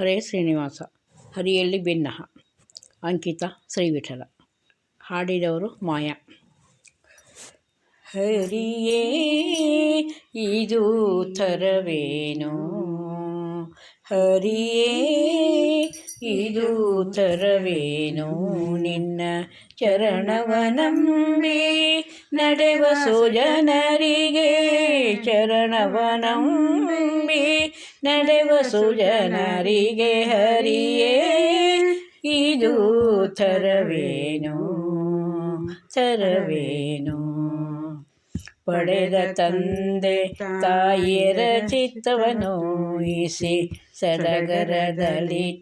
ಹರೇ ಶ್ರೀನಿವಾಸ, ಹರಿಯಲ್ಲಿ ಭಿನ್ನ, ಅಂಕಿತ ಶ್ರೀವಿಠಲ ಹಾಡಿದವರು ಮಾಯಾ. ಹರಿಯೇ, ಇದು ಥರವೇನೋ ಹರಿಯೇ, ಇದು ತರವೇನು ನಿನ್ನ ಚರಣವನಂಬಿ ನಡೆವ ಸುಜನರಿಗೆ ಚರಣವನಂಬಿ ನಡೆವ ಸುಜನರಿಗೆ ಹರಿಯೇ. ಇದು ಥರವೇನು ಥರವೇನು ಪಡೆದ ತಂದೆ ತಾಯಿಯರ ಚಿತ್ತವನ್ನು ನೋಯಿಸಿ ಸಡಗರದಲ್ಲಿ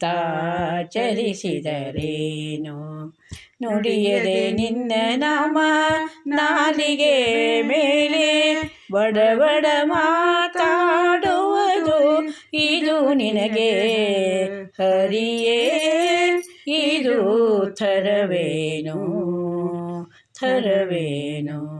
ಚಲಿಸಿದರೇನು ನುಡಿಯದೆ ನಿನ್ನ ನಾಮ ನಾಲಿಗೆ ಮೇಲೆ. ಬಡ ಬಡ ಮಾತಾಡುವುದು ಇದು ನಿನಗೆ ಹರಿಯೇ, ಇದು ಥರವೇನು? ಥರವೇನು?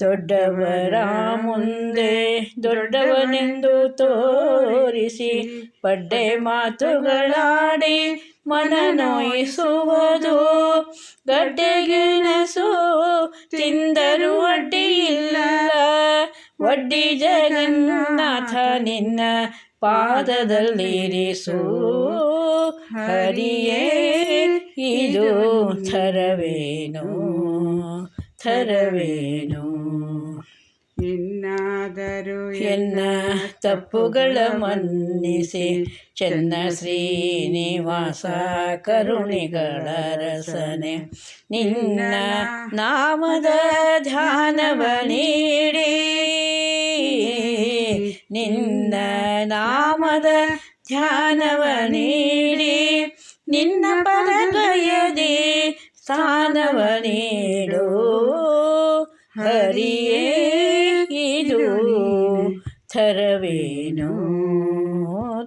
ದೊಡ್ಡವರ ಮುಂದೆ ದೊಡ್ಡವನೆಂದು ತೋರಿಸಿ ಪಡ್ಡೆ ಮಾತುಗಳಾಡಿ ಮನ ನೋಯಿಸುವುದು ಗಡ್ಡೆಗೆಣಸು ತಿಂದರು ಅಡ್ಡಿಯಿಲ್ಲ. ವಡ್ಡಿ ಜಗನ್ನಾಥ ನಿನ್ನ ಪಾದದಲ್ಲಿರಿಸು. ಹರಿಯೇ ಇದು ಥರವೇನು? ಥರವೇನು? ಇನ್ನಾದರೂ ಎನ್ನ ತಪ್ಪುಗಳ ಮನ್ನಿಸಿ ಚೆನ್ನ ಶ್ರೀನಿವಾಸ ಕರುಣಿಗಳ ರಸನೆ. ನಿನ್ನ ನಾಮದ ಧ್ಯಾನವ ನೀಡಿ ನಿನ್ನ ನಾಮದ ಧ್ಯಾನವ ನೀಡಿ ನಿನ್ನ ಪದಗಯದಿ ಸ್ಥಾನವ ನೀಡು. ಹರಿಯೇ ಇದು. ಥರವೇನು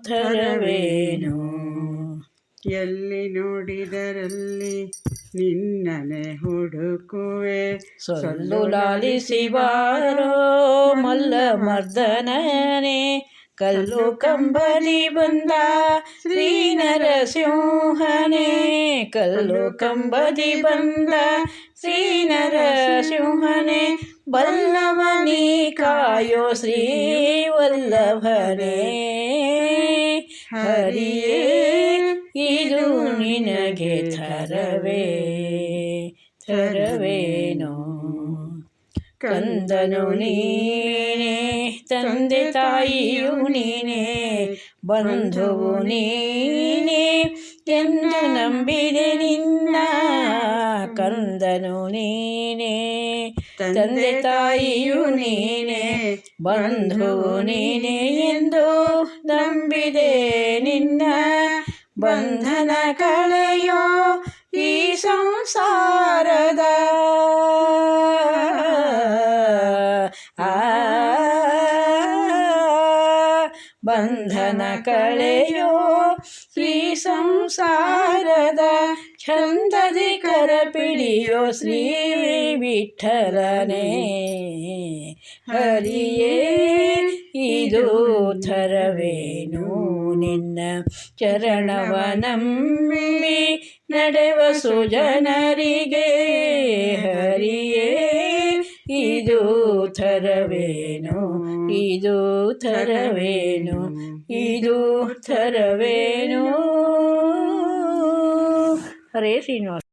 ಥರವೇನು? ಎಲ್ಲಿ ನೋಡಿದರಲ್ಲಿ ನಿನ್ನನೆ ಹುಡುಕುವೆ? ಸೊಲ್ಲು ಲಾಲಿಸಿ ಬಾರೋ ಮಲ್ಲ ಮರ್ದನೇ ಕಲ್ಲು ಕಂಬಲಿ ಬಂದ ಶ್ರೀ ನರಸಿಂಹನೇ ಕಲ್ಲು ಕಂಬದಿ ಬಂದ ಶ್ರೀ ನರಸಿಂಹನೇ ಬಲ್ಲವನಿ ಕಾಯೋ ಶ್ರೀ ವಲ್ಲಭನೇ ಹರಿಯೇ ಇದು ನಿನಗೆ ಥರವೇ ಥರವೇನೋ ಕಂದನು ನೀನೇ ತಂದೆ ತಾಯಿಯು ನೀನೇ ಬಂಧುವು ನೀನೇ ಎಂದು ನಂಬಿದೆ ನಿನ್ನ ಕಂದನು ನೀನೇ ತಂದೆ ತಾಯಿಯು ನೀನೇ ಬಂಧುವು ನೀನೇ ಬಂಧನ ಕಳೆಯೋ ಈ ಸಂಸಾರದ. ಬಂಧನ ಕಳೆಯೋ ಶ್ರೀ ಸಂಸಾರದ. ಛಂದದಿ ಕರಪಿಡಿಯೋ ಶ್ರೀ ವಿಠಲನೇ ಹರಿಯೇ, ಇದು ಥರವೇನು? ನಿನ್ನ ನಂಬಿ ನಡೆವ ಸುಜನರಿಗೆ. ಹರಿಯೇ, ಇದು ಥರವೇನು? ಇದು ಥರವೇನು? ಇದು ಥರವೇನು? ಹರೇ ಶ್ರೀನಿವಾಸ